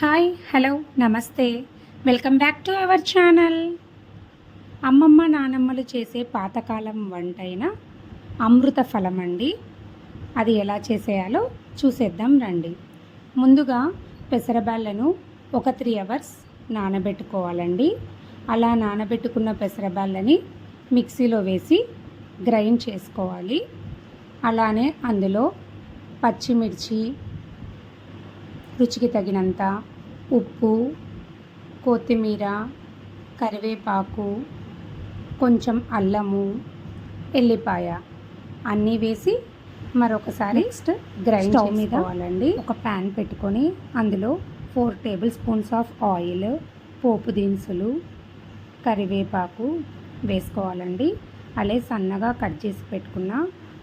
Hi hello నమస్తే. Welcome back to our channel అమ్మమ్మ నానమ్మలు చేసే పాతకాలం వంట అయిన అమృత ఫలం అండి. అది ఎలా చేసేయాలో చూసేద్దాం రండి. ముందుగా పెసరబాళ్ళను ఒక త్రీ అవర్స్ నానబెట్టుకోవాలండి. అలా నానబెట్టుకున్న పెసరబాళ్ళని మిక్సీలో వేసి గ్రైండ్ చేసుకోవాలి. అలానే అందులో పచ్చిమిర్చి రుచికి తగినంత ఉప్పు కొత్తిమీర కరివేపాకు కొంచెం అల్లము ఎల్లిపాయ అన్నీ వేసి మరొకసారి నెక్స్ట్ గ్రైండ్ స్టవ్ మీద ఒక ప్యాన్ పెట్టుకొని అందులో four tablespoons of oil పోపు దినుసులు కరివేపాకు వేసుకోవాలండి. అలాగే సన్నగా కట్ చేసి పెట్టుకున్న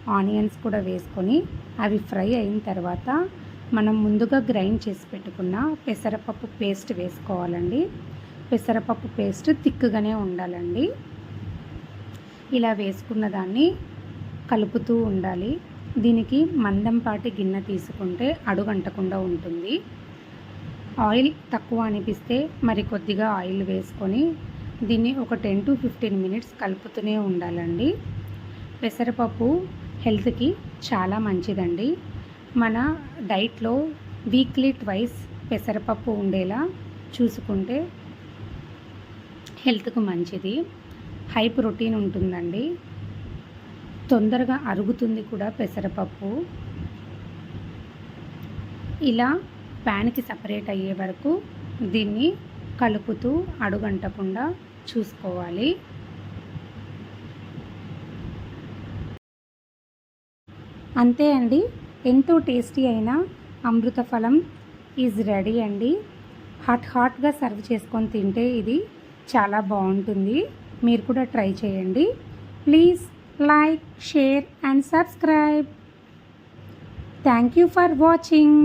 ఆనియన్స్ కూడా వేసుకొని అవి ఫ్రై అయిన తర్వాత మనం ముందుగా గ్రైండ్ చేసి పెట్టుకున్న పెసరపప్పు పేస్ట్ వేసుకోవాలండి. పెసరపప్పు పేస్ట్ తిక్కుగానే ఉండాలండి. ఇలా వేసుకున్న దాన్ని కలుపుతూ ఉండాలి. దీనికి మందంపాటి గిన్నె తీసుకుంటే అడుగంటకుండా ఉంటుంది. ఆయిల్ తక్కువ అనిపిస్తే మరి కొద్దిగా ఆయిల్ వేసుకొని దీన్ని ఒక టెన్ టు ఫిఫ్టీన్ మినిట్స్ కలుపుతూనే ఉండాలండి. పెసరపప్పు హెల్త్కి చాలా మంచిదండి. మన డైట్లో వీక్లీ ట్వైస్ పెసరపప్పు ఉండేలా చూసుకుంటే హెల్త్కు మంచిది. హై ప్రోటీన్ ఉంటుందండి. తొందరగా అరుగుతుంది కూడా పెసరపప్పు. ఇలా ప్యాన్కి సపరేట్ అయ్యే వరకు దీన్ని కలుపుతూ అడుగంటకుండా చూసుకోవాలి. అంతే అండి. ఎంతో టేస్టీ అయిన అమృత ఫలం ఈజ్ రెడీ అండి. హాట్ హాట్గా సర్వ్ చేసుకొని తింటే ఇది చాలా బాగుంటుంది. మీరు కూడా ట్రై చేయండి. Please like share and subscribe. Thank you for watching.